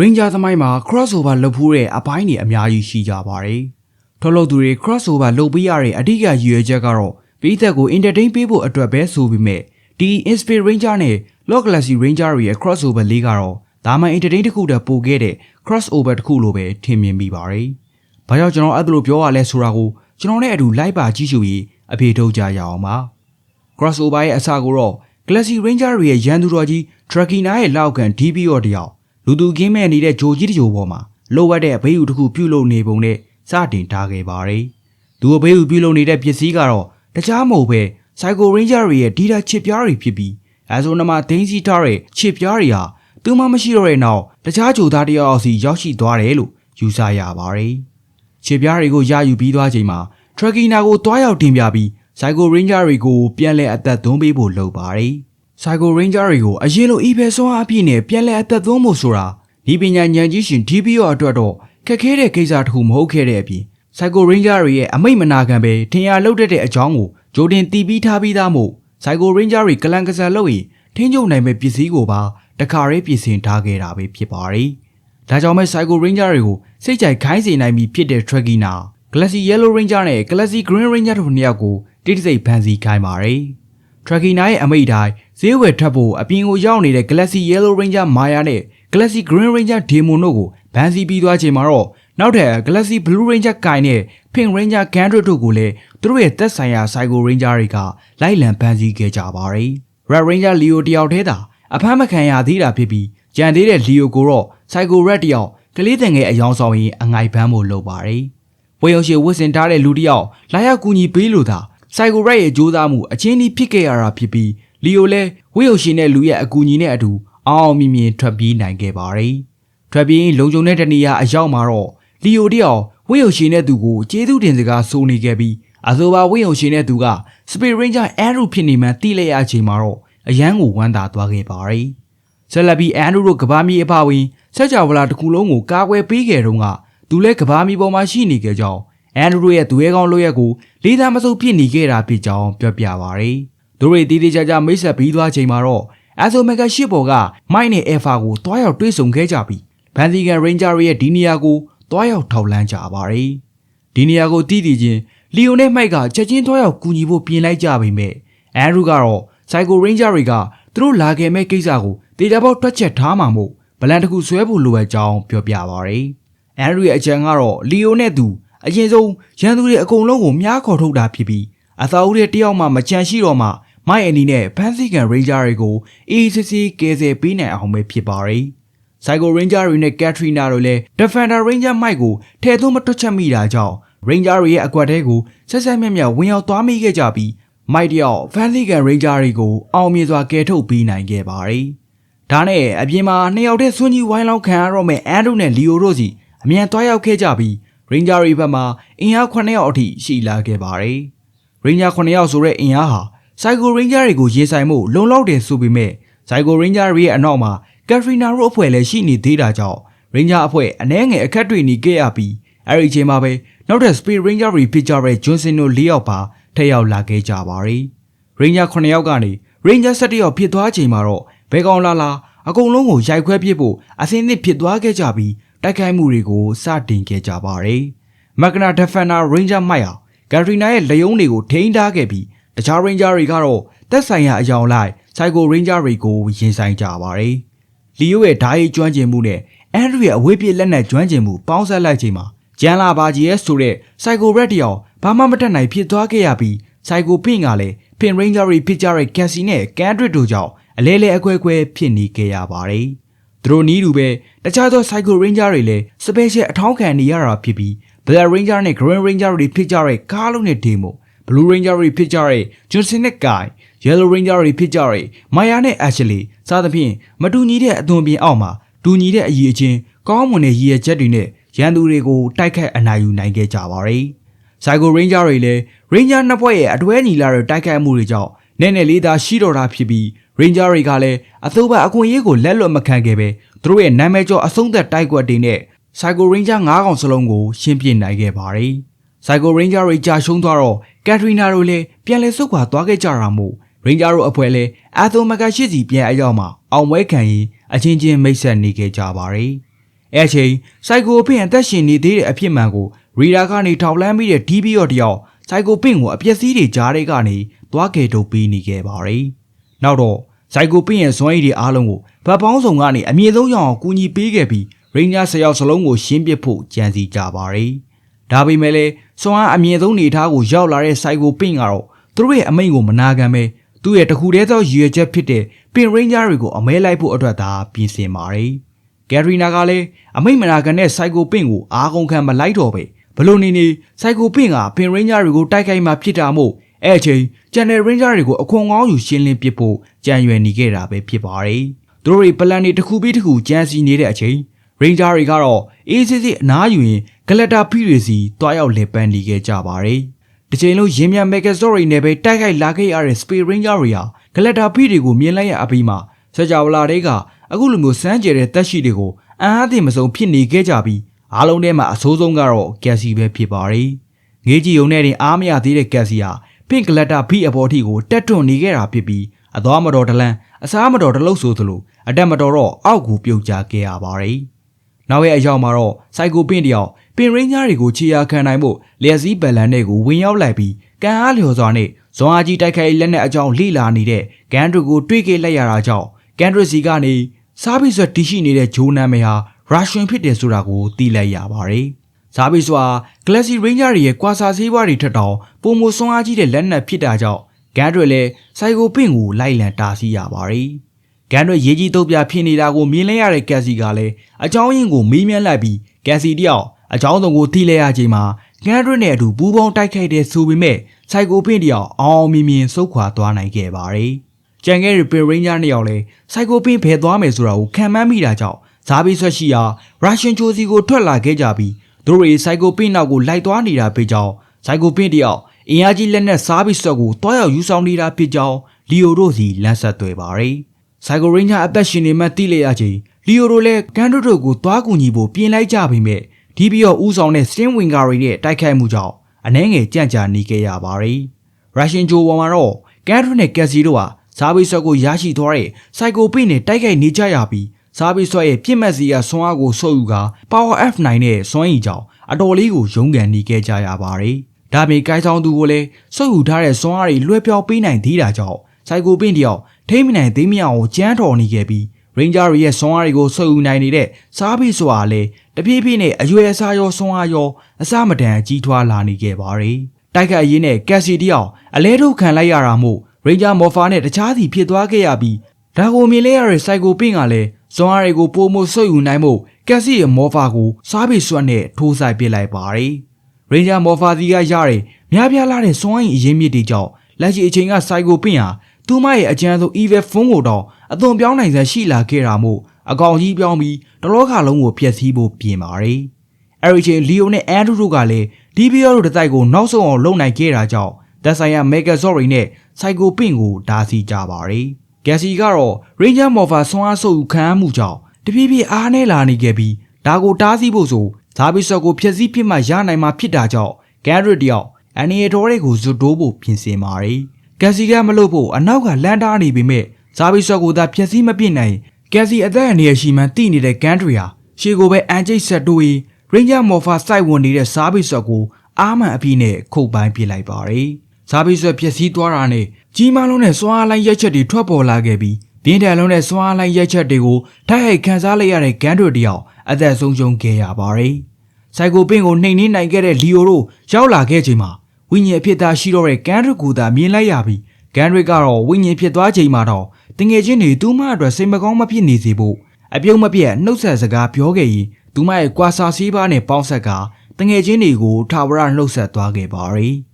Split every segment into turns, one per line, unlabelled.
Ranger သမိုင်းမှာ crossover လုပ်ဖူးတဲ့အပိုင်းတွေအများကြီးရှိကြပါတယ်။ထုတ်လုပ်သူတွေ crossover လုပ်ပေးရတဲ့အဓိကရည်ရွယ်ချက်ကတော့ပြည်သက်ကို entertain ပေးဖို့အတွက်ပဲဆိုပေမဲ့ဒီ Inspire Ranger နဲ့ Log Galaxy Ranger တွေရဲ့ crossover လေးကတော့ဒါမှ entertain တစ်ခုတည်းပို့ခဲ့တဲ့ crossover တစ်ခုလိုပဲထင်မြင်မိပါတယ်။ဘာကြောင့်ကျွန်တော်အဲ့ဒါလိုပြောရလဲဆိုတာကိုကျွန်တော်နဲ့အတူလိုက်ပါကြည့်ရှုပြီးအပြေထုတ်ကြရအောင်ပါ။ crossover ရဲ့အစကိုတော့ Galaxy Ranger တွေရဲ့ရန်သူတော်ကြီး Trakina ရဲ့လောက်ကန် DBO တယောက် လူသူကင်းမဲ့နေတဲ့ဂျိုကြီးတဂျိုပေါ်မှာလိုအပ်တဲ့အဘေးဥတစ်ခုပြုတ်လုံနေပုံနဲ့စတင်ထားခဲ့ပါတယ်။သူအဘေးဥပြုတ်လုံနေတဲ့ပစ္စည်းကတော့တခြားမဟုတ်ပဲ Psycho Ranger တွေရဲ့ဒီတာချစ်ပြားတွေဖြစ်ပြီးအဲဆိုနမှာဒိန်းစီထားတဲ့ချစ်ပြားတွေဟာသူမှမရှိတော့တဲ့နောက်တခြားဂျိုသားတယောက်စီရောက်ရှိသွားတယ်လို့ယူဆရပါတယ်။ချစ်ပြားတွေကိုရယူပြီးသွားချိန်မှာ Trakina ကိုတွားရောက်တင်ပြပြီး Psycho Ranger တွေကိုပြန်လည်အသက်သွင်းပေးဖို့လုပ်ပါတယ်။ Psycho Ranger တွေကိုအရင်လို evil ဆွမ်းအားပြည့်နဲ့ပြန်လည်အသက်သွင်းဖို့ဆိုတာဒီပညာဉာဏ်ကြီးရှင် DBO အတွက်တော့ခက်ခဲတဲ့ကိစ္စတစ်ခုမဟုတ်ခဲ့တဲ့အပြင် Psycho Ranger တွေရဲ့အမိတ်မနာခံပဲထင်ရလောက်တတ်တဲ့အကြောင်းကိုဂျိုတင်တီးပြီးထားပြီးသားမို့ Psycho Ranger တွေကလန်ကစားလို့ရင်ထင်းကျုံနိုင်မဲ့ပစ္စည်းကိုပါတခါရေးပြင်ဆင်ထားခဲ့တာပဲဖြစ်ပါတယ်။ဒါကြောင့်မဲ့ Psycho Ranger တွေကိုစိတ်ကြိုက်ခိုင်းစေနိုင်ပြီးဖြစ်တဲ့ Trakina Galaxy Yellow Ranger နဲ့ Galaxy Green Ranger တို့နှစ်ယောက်ကိုတိတိစိတ်ဖန်ဆီးခိုင်းပါတယ်။ Trakina ရဲ့အမိတ်တိုင်းဈေးဝယ်ထွက်ဖို့အပြင်ကိုရောက်နေတဲ့ Galaxy Yellow Ranger Maya နဲ့ Galaxy Green Ranger Demon တို့ကိုဗန်စီပြီးသွားချိန်မှာတော့နောက်ထပ် Galaxy Blue Ranger ကိုင်နဲ့ Pink Ranger Gandrit တို့ကိုလည်းသူတို့ရဲ့သက်ဆိုင်ရာ Psycho Ranger တွေကလိုက်လံဖန်ဆီးခဲ့ကြပါတယ်။ Red Ranger Leo တယောက်တည်းသာအဖမ်းမခံရသေးတာဖြစ်ပြီးကြံသေးတဲ့ Leo ကိုတော့ Psycho Red တယောက်ကလေးတငယ်အယောင်ဆောင်ရင်အငိုက်ပန်းဖို့လုပ်ပါတယ်။ဝေယုံရှိဝစ်စင်ထားတဲ့လူတယောက်လာရောက်ကူညီပေးလို့သာ Psycho Red ရဲ့ကြိုးစားမှုအချင်းကြီးဖြစ်ခဲ့ရတာဖြစ်ပြီး Leo လည်းဝေယုံရှိတဲ့လူရဲ့အကူအညီနဲ့အတူအောင်အောင်မြင်မြင်ထွက်ပြေးနိုင်ခဲ့ပါတယ်။ထွက်ပြေးရင်လုံခြုံတဲ့တနေရာအရောက်မှာတော့လီယိုတယောက်ဝိယုံရှင်တဲ့သူကိုကျေးဇူးတင်စကားဆိုနေခဲ့ပြီးအဆိုပါဝိယုံရှင်တဲ့သူကစပီရင်းဂျာအန်ဒရူဖြစ်နေမှန်းသိလိုက်ရချိန်မှာတော့အရန်ကိုဝမ်းသာသွားခဲ့ပါတယ်။ဆက်လက်ပြီးအန်ဒရူတို့ကဘာမီအဖဝင်ဆက်ကြဝဠာတစ်ခုလုံးကိုကာကွယ်ပေးခဲ့တုန်းကသူလည်းကဘာမီပေါ်မှာရှိနေကြကြောင်း အန်ဒရူရဲ့သူရဲကောင်းလို့ရက်ကိုလေးသားမစုပ်ဖြစ်နေခဲ့တာဖြစ်ကြောင်းပြောပြပါရယ်။သူတို့တွေတည်တည်ကြကြမိတ်ဆက်ပြီးသွားချိန်မှာတော့အဆိုမက်ဂါရှစ်ဘော်ကမိုက်နဲ့အက်ဖာကိုတွားရောက်တွေ့ဆုံခဲ့ကြပြီးဘန်စီကန်ရိန်ဂျာရဲ့ဒီနီယာကိုတွားရောက်ထောက်လန်းကြပါတယ်။ဒီနီယာကိုတည်တည်ချင်းလီယိုနဲ့မိုက်ကချက်ချင်းတွားရောက်ကူညီဖို့ပြင်လိုက်ကြပေမဲ့အန်ဒရူကတော့စိုက်ကိုရိန်ဂျာတွေကသူတို့လာခဲ့မဲ့ကိစ္စကိုတေချာပေါက်တွက်ချက်ထားမှာမို့ဗလန်တခုဆွဲဖို့လိုအပ်ကြောင်းပြောပြပါရယ်။အန်ဒရူရဲ့အကြံကတော့လီယိုနဲ့သူ အရင်ဆုံးရန်သူတွေအကုန်လုံးကိုမြားခေါ်ထုတ်တာဖြစ်ပြီးအသာဦးတဲ့တယောက်မှမကြံရှိတော့မှမိုက်အနီနဲ့ဖန်စီကန်ရိန်ဂျာတွေကိုအေးစစ်စစ်ကယ်ဆယ်ပေးနိုင်အောင်ပဲဖြစ်ပါရယ်။ Psycho Ranger တွေနဲ့ Katrina တို့လည်း Defender Ranger Mike ကိုထဲသွင်းမတွက်ချက်မိတာကြောင့် Ranger တွေရဲ့အကွက်တဲကိုဆက်ဆက်မြက်မြက်ဝင်ရောက်သွားမိခဲ့ကြပြီး Mike တယောက် Fancy Gun Ranger တွေကိုအောင်မြင်စွာကယ်ထုတ်ပေးနိုင်ခဲ့ပါတယ်။ဒါနဲ့အပြင်မှာနှစ်ယောက်တည်းဆွန်းကြီးဝိုင်းလောက်ခံရတော့မဲ့ Andrew နဲ့ Leo တို့စီအမြန်တွားရောက်ခဲ့ကြပြီး Ranger တွေဘက်မှာအင်အား9ယောက်အထိရှိလာခဲ့ပါတယ်။ Ranger 9ယောက်ဆိုတဲ့အင်အားဟာ Psycho Ranger တွေကိုရင်ဆိုင်မှုလုံလောက်တယ်ဆိုပေမဲ့ Psycho Ranger တွေရဲ့အနောက်မှာ Katrina တို့အဖွဲ့လည်းရှိနေသေးတာကြောင့် Ranger အဖွဲ့အနှဲငယ်အခက်တွေ့နေခဲ့ရပြီးအဲ့ဒီအချိန်မှာပဲနောက်ထပ် Speed Ranger တွေဖြစ်ကြတဲ့ Johnson တို့၄ယောက်ပါထက်ရောက်လာခဲ့ကြပါတယ်။ Ranger 9ယောက်ကနေ Ranger 7ယောက်ဖြစ်သွားချိန်မှာတော့ဘဲကောင်လာလာအကုန်လုံးကိုရိုက်ခွဲပစ်ဖို့အစင်းသစ်ဖြစ်သွားခဲ့ကြပြီး တိုက်ခိုက်မှုတွေကိုစတင်ခဲ့ကြပါတယ်။ Magna Defender Ranger မိုက်ဟာ Katrina ရဲ့လက်ယုံတွေကိုထိန်းထားခဲ့ပြီးတခြား Ranger တွေကတော့တက်ဆိုင်ရာအယောင်လိုက် Psycho Ranger တွေကိုရင်ဆိုင်ကြပါတယ်။လီယိုရဲ့ဓာတ်ရည်ကျွမ်းကျင်မှုနဲ့အန်ဒရူရဲ့အဝေးပြေးလက်နက်ကျွမ်းကျင်မှုပေါင်းစပ်လိုက်ချိန်မှာဂျန်လာဘာဂျီရဲ့ဆိုတဲ့ Psycho Red တယောက်ဘာမှမတတ်နိုင်ဖြစ်သွားခဲ့ရပြီး Psycho Pink ကလည်း Pink Ranger တွေဖြစ်ကြတဲ့ Cassie နဲ့ Candrid တို့ကြောင့်အလဲလဲအခွဲခွဲဖြစ်နေခဲ့ရပါတယ်။ သူတို့နီးတူပဲတခြားသော Psycho Ranger တွေလည်း Special အထောင်းခံနေရတာဖြစ်ပြီး Black Ranger နဲ့ Green Ranger တွေဖြစ်ကြတဲ့ကားလုံးနဲ့ Demo Blue Ranger တွေဖြစ်ကြတဲ့ Johnson နဲ့ Guy Yellow Ranger တွေဖြစ်ကြတဲ့ Maya နဲ့ Ashley စသဖြင့်မတူညီတဲ့အသွင်ပြင်အောက်မှာတူညီတဲ့အရေးအချင်းကောင်းမွန်တဲ့ရည်ရွယ်ချက်တွေနဲ့ရန်သူတွေကိုတိုက်ခတ်အနိုင်ယူနိုင်ခဲ့ကြပါတယ်။ Psycho Ranger တွေလည်း Ranger နှစ်ဖွဲ့ရဲ့အတွဲညီလာတဲ့တိုက်ခိုက်မှုတွေကြောင့်နည်းနည်းလေးသာရှိတော့တာဖြစ်ပြီး Ranger တွေကလည်းအသိုးဘအခွင့်အရေးကိုလက်လွတ်မခံခဲ့ပဲသူတို့ရဲ့နာမည်ကျော်အဆုံးသက်တိုက်ကွက်တွေနဲ့ Psycho Ranger ၅កောင်စလုံးကိုရှင်းပြနိုင်ခဲ့ပါတယ်။ Psycho Ranger တွေကြာရှုံးသွားတော့ Katrina တို့လည်းပြန်လည်ဆုတ်ခွာသွားခဲ့ကြတာမို့ Ranger တို့အဖွဲ့လည်းအာသိုမကရှိစီပြန်အရောက်မှာအောင်ပွဲခံရင်အချင်းချင်းမိတ်ဆက်နေခဲ့ကြပါတယ်။အဲအချိန်စိုက်ကိုပင့်အသက်ရှင်နေသေးတဲ့အဖြစ်မှန်ကိုရီဒါကနေထောက်လန်းပြီးတဲ့ DB ရော့တယောက်စိုက်ကိုပင့်ကိုအပျက်စီးတွေကြားထဲကနေသွားကယ်ထုတ်ပေးနေခဲ့ပါတယ်။နောက်တော့ စိုက်ကိုပင့်ရဲ့ဇွမ်းရည်တွေအားလုံးကိုဗတ်ပေါင်းဆောင်ကနေအမြင့်ဆုံးရအောင်ကူညီပေးခဲ့ပြီးရိညာဆယောက်စလုံးကိုရှင်းပစ်ဖို့ကြံစီကြပါတယ်။ဒါပေမဲ့လည်းစွမ်းအားအမြင့်ဆုံးနေသားကိုရောက်လာတဲ့စိုက်ကိုပင့်ကတော့သူတို့ရဲ့အမိန့်ကိုမနာခံပဲသူ့ရဲ့တခုတည်းသောရည်ရွယ်ချက်ဖြစ်တဲ့ပင်ရိန်းဂျာတွေကိုအမဲလိုက်ဖို့အတွက်သာပြင်ဆင်ပါတယ်။ဂယ်ရီနာကလည်းအမိန့်မနာခံတဲ့စိုက်ကိုပင့်ကိုအားကုန်ခံမလိုက်တော့ပဲဘလို့နေနေစိုက်ကိုပင့်ကပင်ရိန်းဂျာတွေကိုတိုက်ခိုက်မှဖြစ်တာမို့ အဲ့အချိန်ကျန်တဲ့ရိန်းဂျာတွေကိုအခွန်ကောင်းယူရှင်းလင်းပစ်ဖို့ကြံရွယ်နေခဲ့တာပဲဖြစ်ပါတယ်။သူတို့တွေပလန်တွေတစ်ခုပြီးတစ်ခုကြံစီနေတဲ့အချိန်ရိန်းဂျာတွေကတော့အေးစစ်စစ်အနားယူရင်ဂလက်တာဖီတွေစီတွားရောက်လေပန်းနေခဲ့ကြပါတယ်။တစ်ချိန်လုံးရင်းမြန်မက်ကဆော့ရီနဲ့ပဲတိုက်ခိုက်လာခဲ့ရတဲ့ Space Ranger တွေဟာဂလက်တာဖီတွေကိုမြင်လိုက်ရအပြီးမှာစကြဝဠာတွေကအခုလိုမျိုးစမ်းကြဲတဲ့တက်ရှိတွေကိုအံ့အားသင့်မဆုံးဖြစ်နေခဲ့ကြပြီးအားလုံးထဲမှာအဆိုးဆုံးကတော့ကက်စီပဲဖြစ်ပါတယ်။ငေးကြီးုံနဲ့တင်အားမရသေးတဲ့ကက်စီဟာ ပင့်ဂလက်တာဖီအပေါ်ထိကိုတက်တွန့်နေခဲ့တာဖြစ်ပြီးအသွားမတော်တလန်းအစားမတော်တလုတ်ဆိုသလိုအတက်မတော်တော့အောက်ကိုပြုတ်ကျခဲ့ရပါတယ်။နောက်ရဲ့အရောက်မှာတော့စိုက်ကိုပင့်တယောက်ပင်ရင်းညားတွေကိုခြေရာခံနိုင်ဖို့လျက်စည်းပလန်တွေကိုဝင်ရောက်လိုက်ပြီးကန်အားလျော်စွာနဲ့ဇွန်အားကြီးတိုက်ခိုက်လက်နက်အကြောင်းလိလာနေတဲ့ဂန်ဒရကိုတွေးခဲ့လိုက်ရတာကြောင့်ဂန်ဒရစီကနေစားပြီးဆွတ်တီးရှိနေတဲ့ဂျိုးနာမည်ဟာရုရှင်ဖြစ်တယ်ဆိုတာကိုသိလိုက်ရပါတယ်။ စားပြီးစွာဂလက်စီရိန်းဂျာတွေရဲ့ကွာစာဆေးပွားတွေထက်တောင်ပုံမဆွမ်းအားကြီးတဲ့လက်နက်ဖြစ်တာကြောင့်ဂန်ဒရလည်းစိုက်ကိုပင့်ကိုလိုက်လံတားဆီးရပါတယ်။ဂန်ဒရရေးကြီးတုတ်ပြဖြစ်နေတာကိုမြင်လဲရတဲ့ကက်စီကလည်းအကြောင်းရင်းကိုမေးမြန်းလိုက်ပြီးကက်စီတယောက်အကြောင်းစုံကိုသိလဲရချိန်မှာဂန်ဒရနဲ့အတူပူးပေါင်းတိုက်ခိုက်တဲ့ဆိုပေမဲ့စိုက်ကိုပင့်တယောက်အောင်မြင်မြင်စုခွာသွားနိုင်ခဲ့ပါတယ်။ကြံခဲ့တဲ့ပင်ရိန်းဂျာနှစ်ယောက်လည်းစိုက်ကိုပင့်ဖယ်သွားမယ်ဆိုတာကိုခံမှန်းမိတာကြောင့်ဇာဘီဆွက်ရှိရာရုရှားချိုစီကိုထွက်လာခဲ့ကြပြီး သူတို့တွေစိုက်ကိုပင့်နောက်ကိုလိုက်သွားနေတာဖြစ်ကြောင်းစိုက်ကိုပင့်တယောက်အင်အားကြီးလက်နက်စားပြီးဆွက်ကိုတွားရောက်ယူဆောင်နေတာဖြစ်ကြောင်းလီယိုတို့စီလမ်းဆက်သွဲပါတယ်။စိုက်ကိုရင်းဂျာအသက်ရှင်နေမှသိလေရချိန်လီယိုတို့လည်းကန်ဒိုတို့ကိုတွားကူညီဖို့ပြင်လိုက်ကြပေမဲ့ဒီပြီးတော့ဦးဆောင်တဲ့စတင်းဝင်ကာတွေရဲ့တိုက်ခိုက်မှုကြောင့်အနှဲငယ်ကြန့်ကြာနေခဲ့ရပါတယ်။ရုရှားဂျိုပေါ်မှာတော့ကန်ဒိုနဲ့ကက်စီတို့ဟာဇာဘီဆွက်ကိုရရှိသွားတဲ့စိုက်ကိုပင့်နဲ့တိုက်ခိုက်နေကြရပြီး ဇာဘီဆွဲရဲ့ပြစ်မှတ်စီကဆွမ်းအားကိုဆုပ်ယူကာ Power F9 နဲ့စွမ်းရည်ကြောင့်အတော်လေးကိုရုန်းကန်နေခဲ့ကြရပါတယ်။ဒါပေမဲ့ကိုင်းဆောင်သူကိုလည်းဆုပ်ယူထားတဲ့စွမ်းအားတွေလွှဲပြောင်းပေးနိုင်သေးတာကြောင့်စိုက်ကိုပင့်တယောက်ထိမ့်မနိုင်သေးမရအောင်ကြမ်းတော်နေခဲ့ပြီးရိန်ဂျာတွေရဲ့စွမ်းအားတွေကိုဆုပ်ယူနိုင်နေတဲ့စားဘီဆိုတာလည်းတပြေးပြေးနဲ့အရွယ်အစားရောစွမ်းအားရောအစမတန်ကြီးထွားလာနေခဲ့ပါတယ်။တိုက်ခတ်အရေးနဲ့ကက်စီတယောက်အလဲထုတ်ခံလိုက်ရတာမို့ရိန်ဂျာမော်ဖာနဲ့တခြားစီဖြစ်သွားခဲ့ရပြီးဒါကိုမြင်လဲရတဲ့စိုက်ကိုပင့်ကလည်း ဇွန်အားတွေကိုပိုမိုဆွတ်ယူနိုင်မှုကက်စီရဲ့မော်ဖာကိုစားပြီးဆွတ်နဲ့ထိုးဆိုင်ပစ်လိုက်ပါတယ်။ရိန်ဂျာမော်ဖာစီကရတဲ့များပြားလာတဲ့စွမ်းအင်အရင်းမြစ်တွေကြောင့်လက်ရှိအချိန်ကစိုက်ကိုပင့်ဟာသူမရဲ့အကြမ်းဆုံး evil ဖုန်းကိုတော့အသွင်ပြောင်းနိုင်စရာရှိလာခဲ့တာမို့အကောင်ကြီးပြောင်းပြီးတလောကလုံးကိုဖျက်ဆီးဖို့ပြင်ပါတယ်။အဲဒီချိန်လီယိုနဲ့အန်ဒရူတို့ကလည်းဒီဘီယောတို့တတိုက်ကိုနောက်ဆုံးအောင်လုပ်နိုင်ခဲ့တာကြောင့်သက်ဆိုင်ရာမေဂါဇော့ရီနဲ့စိုက်ကိုပင့်ကိုဓာစီကြပါတယ်။ ဂက်စီကတော့ Ranger Morpher ဆွမ်းအားဆုပ်ယူခံရမှုကြောင့်တပြေးပြေးအားနဲ့လာနေခဲ့ပြီးဒါကိုတားဆီးဖို့ဆိုဇာဘီဆော့ကိုဖျက်ဆီးဖြစ်မှရနိုင်မှာဖြစ်တာကြောင့်ဂန်ရစ်တယောက်အန်နီယတော်တွေကိုဇွတ်တိုးဖို့ပြင်ဆင်ပါတယ်။ဂက်စီကမလို့ဖို့အနောက်ကလန်တားနေပေမဲ့ဇာဘီဆော့ကိုသာဖျက်ဆီးမပြစ်နိုင်ဂက်စီအသက်အန္တရာယ်ရှိမှတိနေတဲ့ဂန်ဒရီယာရှေကိုပဲအန်ကျိတ်ဆက်တိုးပြီး Ranger Morpher စိုက်ဝင်နေတဲ့ဇာဘီဆော့ကိုအားမှန်အပြည့်နဲ့ခုတ်ပိုင်းပြစ်လိုက်ပါတယ်။ ဇာဘီဆော့ဖျက်ဆီးသွားတာနဲ့ကြီးမားလုံးနဲ့စွာအားလိုင်းရက်ချက်တွေထွက်ပေါ်လာခဲ့ပြီးပြင်းထန်လုံးနဲ့စွာအားလိုင်းရက်ချက်တွေကိုတိုက်ရိုက်ခံစားလိုက်ရတဲ့ဂန်ဒရိုတယောက်အသက်ဆုံးရှုံးခဲ့ရပါတယ်။စိုက်ကိုပင့်ကိုနှိမ်နှင်းနိုင်ခဲ့တဲ့လီယိုတို့ရောက်လာခဲ့ချိန်မှာဝိညာဉ်အဖြစ်သားရှိတော့တဲ့ဂန်ဒရကိုသာမြင်လိုက်ရပြီးဂန်ဒရကတော့ဝိညာဉ်ဖြစ်သွားချိန်မှာတော့တငယ်ချင်းတွေသူမအတွက်စိတ်မကောင်းမဖြစ်နေစေဖို့အပြုံးမပြတ်နှုတ်ဆက်စကားပြောခဲ့ရင်သူမရဲ့ကွာစာစည်းပါးနဲ့ပေါင်းဆက်ကတငယ်ချင်းတွေကိုထာဝရနှုတ်ဆက်သွားခဲ့ပါတယ်။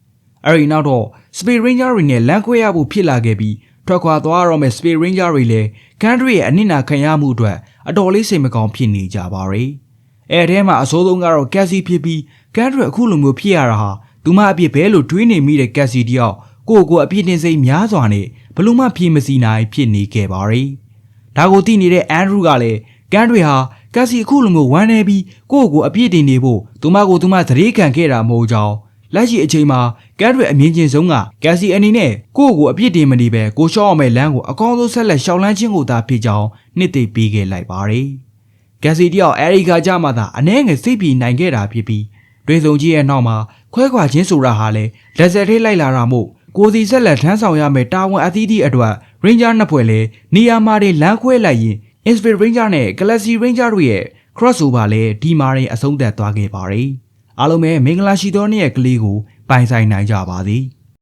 အဲဒီနောက်တော့ Space Ranger တွေနဲ့လမ်းခွဲရဖို့ဖြစ်လာခဲ့ပြီးထွက်ခွာသွားတော့မဲ့ Space Ranger တွေလည်းကန်ဒရီရဲ့အနစ်နာခံရမှုအတွက်အတော်လေးစိတ်မကောင်းဖြစ်နေကြပါရဲ့။အဲထဲမှာအစိုးဆုံးကတော့ကက်စီဖြစ်ပြီးကန်ဒရီအခုလိုမျိုးဖြစ်ရတာဟာသူမအပြစ်ပဲလို့တွေးနေမိတဲ့ကက်စီတယောက်ကိုကိုအပြစ်တင်စိတ်များစွာနဲ့ဘလို့မှပြေမစီနိုင်ဖြစ်နေခဲ့ပါရဲ့။ဒါကိုသိနေတဲ့အန်ဒရူးကလည်းကန်ဒရီဟာကက်စီအခုလိုမျိုးဝမ်းနေပြီးကိုကိုအပြစ်တင်နေဖို့သူမကိုသူမသတိခံခဲ့တာမဟုတ်ကြောင်း လက်ရှိအချိန်မှာကက်ဒရီအမြင့်ချင်းဆုံးကကက်စီအနေနဲ့ကိုကိုအပြစ်တင်မနေပဲကိုရှော့အောင်မဲ့လမ်းကိုအကောင်းဆုံးဆက်လက်ရှောင်လန်းခြင်းကိုသာဖြစ်ကြောင်းနှစ်သိပေးခဲ့လိုက်ပါတယ်။ဂက်စီတယောက်အဲဒီကကြမှသာအနှဲငယ်စိတ်ပြေနိုင်ခဲ့တာဖြစ်ပြီးတွေဆုံကြီးရဲ့နောက်မှာခွဲခွာချင်းဆိုတာဟာလေလက်ဆက်ထိလိုက်လာတာမို့ကိုစီဆက်လက်ထမ်းဆောင်ရမယ့်တာဝန်အသီးသီးအတွက် Ranger နှစ်ဖွဲ့လေနေရာမှာတွေလမ်းခွဲလိုက်ရင် Inspirit Ranger နဲ့ Galaxy Ranger တို့ရဲ့ crossover လည်းဒီမှာရင်အဆုံးသတ်သွားခဲ့ပါတယ် အားလုံးပဲမင်္ဂလာရှိသောနေ့ရဲ့ကလေးကိုပိုင်ဆိုင်နိုင်ကြပါသည်